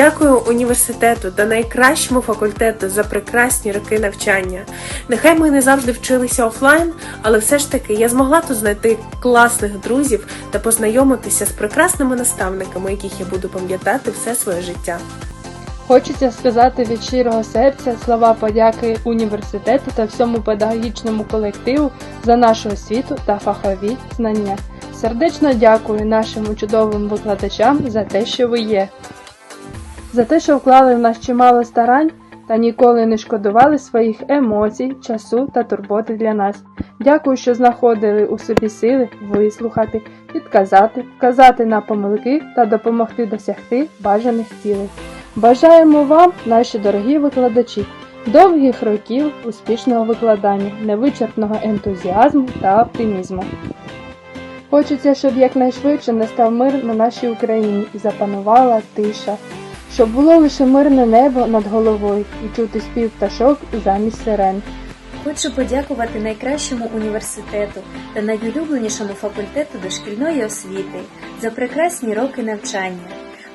Дякую університету та найкращому факультету за прекрасні роки навчання. Нехай ми не завжди вчилися офлайн, але все ж таки я змогла тут знайти класних друзів та познайомитися з прекрасними наставниками, яких я буду пам'ятати все своє життя. Хочеться сказати від щирого серця слова подяки університету та всьому педагогічному колективу за нашу освіту та фахові знання. Сердечно дякую нашим чудовим викладачам за те, що ви є, за те, що вклали в нас чимало старань та ніколи не шкодували своїх емоцій, часу та турботи для нас. Дякую, що знаходили у собі сили вислухати, підказати, вказати на помилки та допомогти досягти бажаних цілей. Бажаємо вам, наші дорогі викладачі, довгих років успішного викладання, невичерпного ентузіазму та оптимізму. Хочеться, щоб якнайшвидше настав мир на нашій Україні і запанувала тиша, щоб було лише мирне небо над головою і чути спів пташок замість сирен. Хочу подякувати найкращому університету та найулюбленішому факультету дошкільної освіти за прекрасні роки навчання.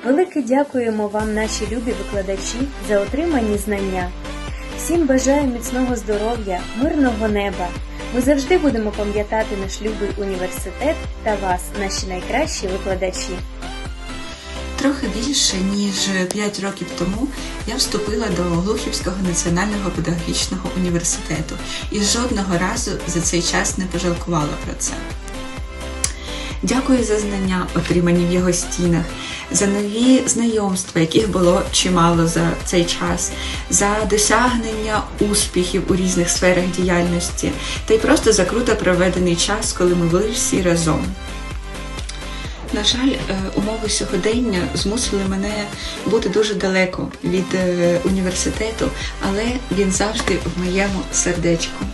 Велике дякуємо вам, наші любі викладачі, за отримані знання. Всім бажаю міцного здоров'я, мирного неба. Ми завжди будемо пам'ятати наш любий університет та вас, наші найкращі викладачі. Трохи більше ніж 5 років тому я вступила до Глухівського національного педагогічного університету і жодного разу за цей час не пожалкувала про це. Дякую за знання, отримані в його стінах, за нові знайомства, яких було чимало за цей час, за досягнення успіхів у різних сферах діяльності, та й просто за круто проведений час, коли ми були всі разом. На жаль, е, умови сьогодення змусили мене бути дуже далеко від е, університету, але він завжди в моєму сердечку.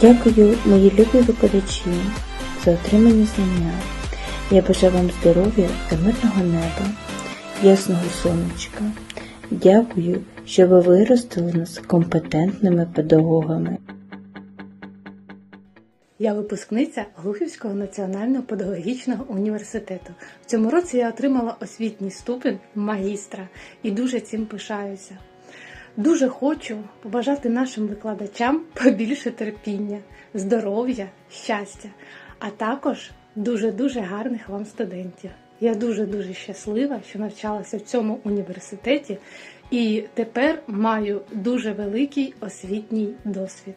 Дякую, мої любі викладачі, за отримані знання. Я бажаю вам здоров'я та мирного неба, ясного сонечка. Дякую, що ви виростили нас компетентними педагогами. Я випускниця Глухівського національного педагогічного університету. В цьому році я отримала освітній ступінь магістра і дуже цим пишаюся. Дуже хочу побажати нашим викладачам побільше терпіння, здоров'я, щастя, а також дуже-дуже гарних вам студентів. Я дуже-дуже щаслива, що навчалася в цьому університеті і тепер маю дуже великий освітній досвід.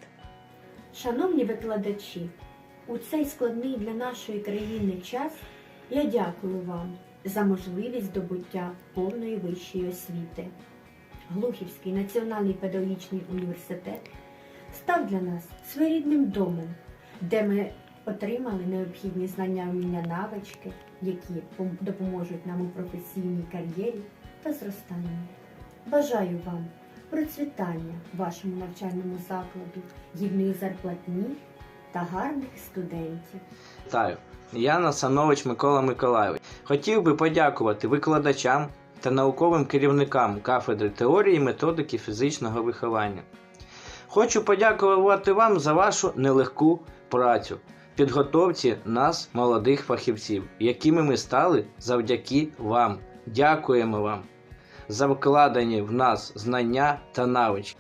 Шановні викладачі, у цей складний для нашої країни час я дякую вам за можливість здобуття повної вищої освіти. Глухівський національний педагогічний університет став для нас своєрідним домом, де ми отримали необхідні знання, вміння, навички, які допоможуть нам у професійній кар'єрі та зростанні. Бажаю вам процвітання вашому навчальному закладу, гідної зарплатні та гарних студентів. Вітаю, я Насанович Микола Миколайович. Хотів би подякувати викладачам та науковим керівникам кафедри теорії і методики фізичного виховання. Хочу подякувати вам за вашу нелегку працю в підготовці нас, молодих фахівців, якими ми стали завдяки вам. Дякуємо вам за вкладені в нас знання та навички.